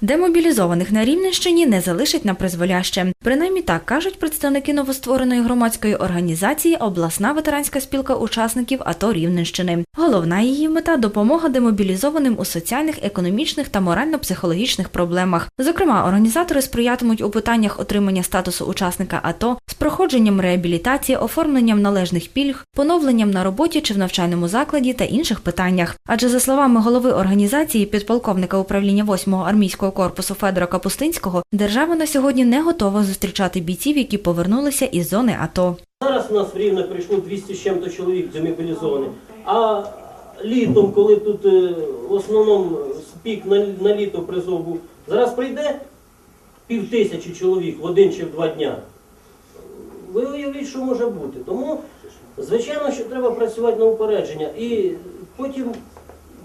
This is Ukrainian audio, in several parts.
Демобілізованих на Рівненщині не залишать на призволяще. Принаймні так кажуть представники новоствореної громадської організації Обласна ветеранська спілка учасників АТО Рівненщини. Головна її мета допомога демобілізованим у соціальних, економічних та морально-психологічних проблемах. Зокрема, організатори сприятимуть у питаннях отримання статусу учасника АТО з проходженням реабілітації, оформленням належних пільг, поновленням на роботі чи в навчальному закладі та інших питаннях. Адже за словами голови організації, підполковника управління 8-го армійського корпусу Федора Капустинського, держава на сьогодні не готова зустрічати бійців, які повернулися із зони АТО. Зараз нас в Рівне прийшло 200 з чим-то чоловік демобілізованих. А літом, коли тут е, в основному пік на, на літо призов був, зараз прийде пів тисячі чоловік в один чи в два дня. Ви уявіть, що може бути. Тому, звичайно, що треба працювати на упередження. І потім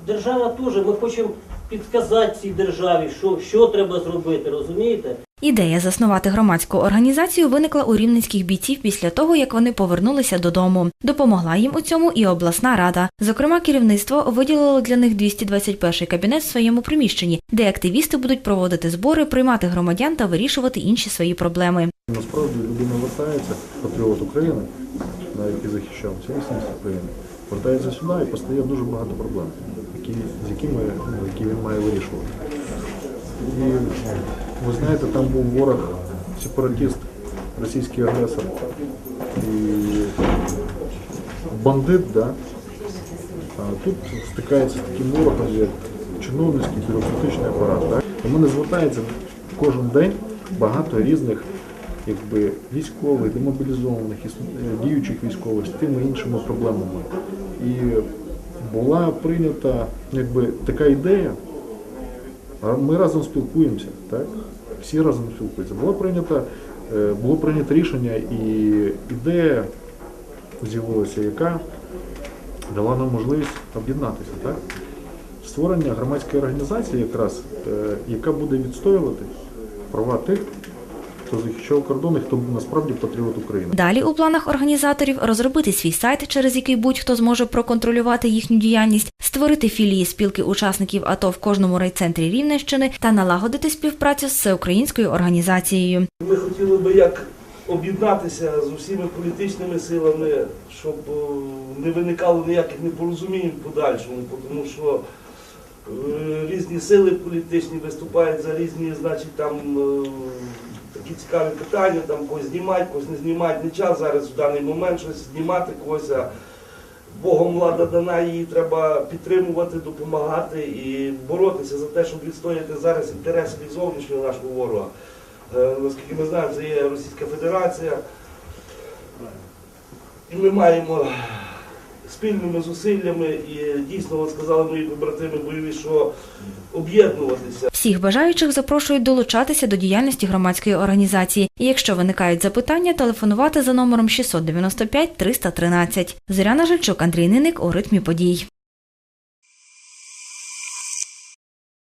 держава теж, ми хочемо підказати цій державі, що, що треба зробити, розумієте? Ідея заснувати громадську організацію виникла у рівненських бійців після того, як вони повернулися додому. Допомогла їм у цьому і обласна рада. Зокрема, керівництво виділило для них 221 кабінет в своєму приміщенні, де активісти будуть проводити збори, приймати громадян та вирішувати інші свої проблеми. Насправді людина вертається, патріот України, на який захищав цілісність України, вертається сюди і постає дуже багато проблем, які, якими які він має вирішувати. І ви знаєте, там був ворог, сепаратист, російський агресор і бандит, да? а тут стикається з таким ворогом, як чиновницький бюрократичний апарат. Так? До мене звертається кожен день багато різних якби, військових, демобілізованих, е, діючих військових з тими іншими проблемами. І була прийнята якби, така ідея, ми разом спілкуємося, так? Всі разом спілкуються. Було прийнято, е, було прийнято рішення і ідея з'явилася, яка дала нам можливість об'єднатися. Так? Створення громадської організації, якраз, е, яка буде відстоювати права тих, хто захищав кордони, хто насправді патріот України. Далі у планах організаторів розробити свій сайт, через який будь-хто зможе проконтролювати їхню діяльність, створити філії спілки учасників АТО в кожному райцентрі Рівненщини та налагодити співпрацю з всеукраїнською організацією. Ми хотіли би як об'єднатися з усіма політичними силами, щоб е, не виникало ніяких непорозумінь в подальшому, тому що е, різні сили політичні виступають за різні, значить, там е, такі цікаві питання, там когось знімати, когось не знімати. Не час зараз в даний момент щось знімати когось. Богом влада дана, її треба підтримувати, допомагати і боротися за те, щоб відстояти зараз інтереси від зовнішнього нашого ворога. Е, Наскільки ми знаємо, це є Російська Федерація. І ми маємо спільними зусиллями і дійсно, вам сказали мої побратими бойові, що об'єднуватися. Всіх бажаючих запрошують долучатися до діяльності громадської організації. І якщо виникають запитання, телефонувати за номером 695 313. Зоряна Жильчук, Андрій Ниник у ритмі подій.